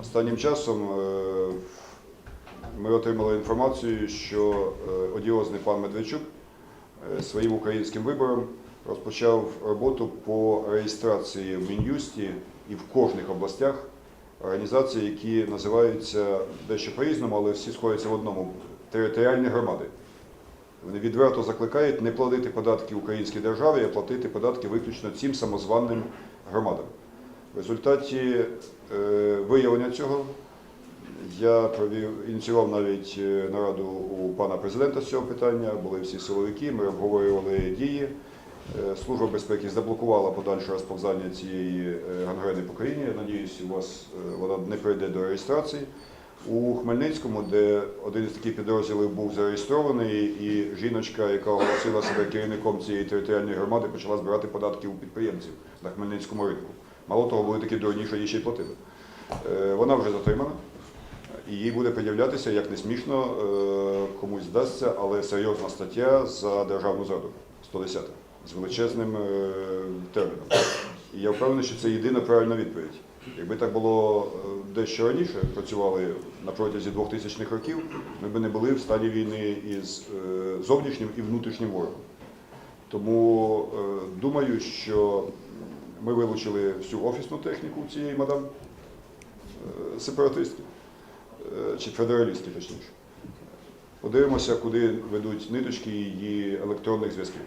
Останнім часом е, ми отримали інформацію, що е, одіозний пан Медведчук е, своїм українським вибором розпочав роботу по реєстрації в Мін'юсті і в кожних областях організацій, які називаються дещо по-різному, але всі сходяться в одному територіальні громади. Вони відверто закликають не платити податки українській державі, а платити податки виключно цим самозваним громадам. В результаті е, виявлення цього я провів, ініціював навіть е, нараду у пана президента з цього питання, були всі силовики, ми обговорювали дії. Е, Служба безпеки заблокувала подальше розповзання цієї гангрени по країні. Я надіюсь, у вас вона не прийде до реєстрації. У Хмельницькому, де один із таких підрозділів був зареєстрований, і жіночка, яка оголосила себе керівником цієї територіальної громади, почала збирати податки у підприємців на Хмельницькому ринку. Мало того, були такі дурні, що їй ще й платили. Е, Вона вже затримана, і їй буде пред'являтися, як не смішно, е, комусь здасться, але серйозна стаття за державну зраду 110 з величезним е, терміном. І я впевнений, що це єдина правильна відповідь. Якби так було дещо раніше, працювали на протязі 2000-х років, ми б не були в стані війни із зовнішнім і внутрішнім ворогом. Тому думаю, що ми вилучили всю офісну техніку цієї мадам сепаратистів сепаратистки е, чи федералістки, точніше. Подивимося, куди ведуть ниточки її електронних зв'язків.